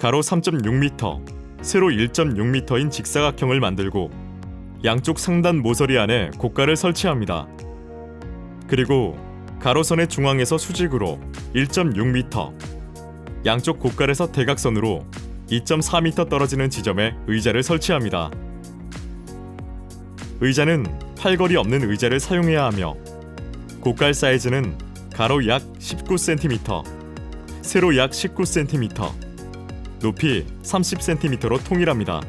가로 3.6m, 세로 1.6m인 직사각형을 만들고 양쪽 상단 모서리 안에 고가를 설치합니다. 그리고 가로선의 중앙에서 수직으로 1.6m, 양쪽 고깔에서 대각선으로 2.4m 떨어지는 지점에 의자를 설치합니다. 의자는 팔걸이 없는 의자를 사용해야 하며 고깔 사이즈는 가로 약 19cm, 세로 약 19cm, 높이 30cm로 통일합니다.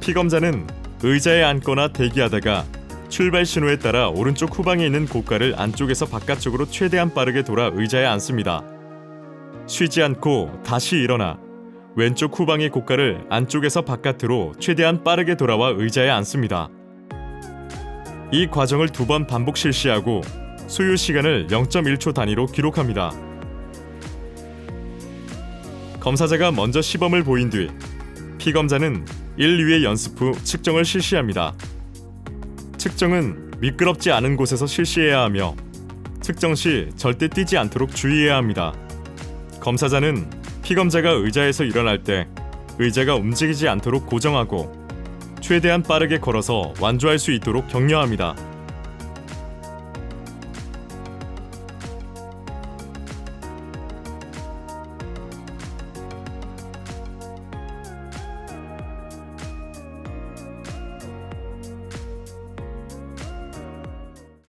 피검자는 의자에 앉거나 대기하다가 출발 신호에 따라 오른쪽 후방에 있는 고깔을 안쪽에서 바깥쪽으로 최대한 빠르게 돌아 의자에 앉습니다. 쉬지 않고 다시 일어나 왼쪽 후방의 고깔을 안쪽에서 바깥으로 최대한 빠르게 돌아와 의자에 앉습니다. 이 과정을 두 번 반복 실시하고 소요 시간을 0.1초 단위로 기록합니다. 검사자가 먼저 시범을 보인 뒤 피검자는 1, 2회 연습 후 측정을 실시합니다. 측정은 미끄럽지 않은 곳에서 실시해야 하며 측정 시 절대 뛰지 않도록 주의해야 합니다. 검사자는 피검자가 의자에서 일어날 때 의자가 움직이지 않도록 고정하고 최대한 빠르게 걸어서 완주할 수 있도록 격려합니다.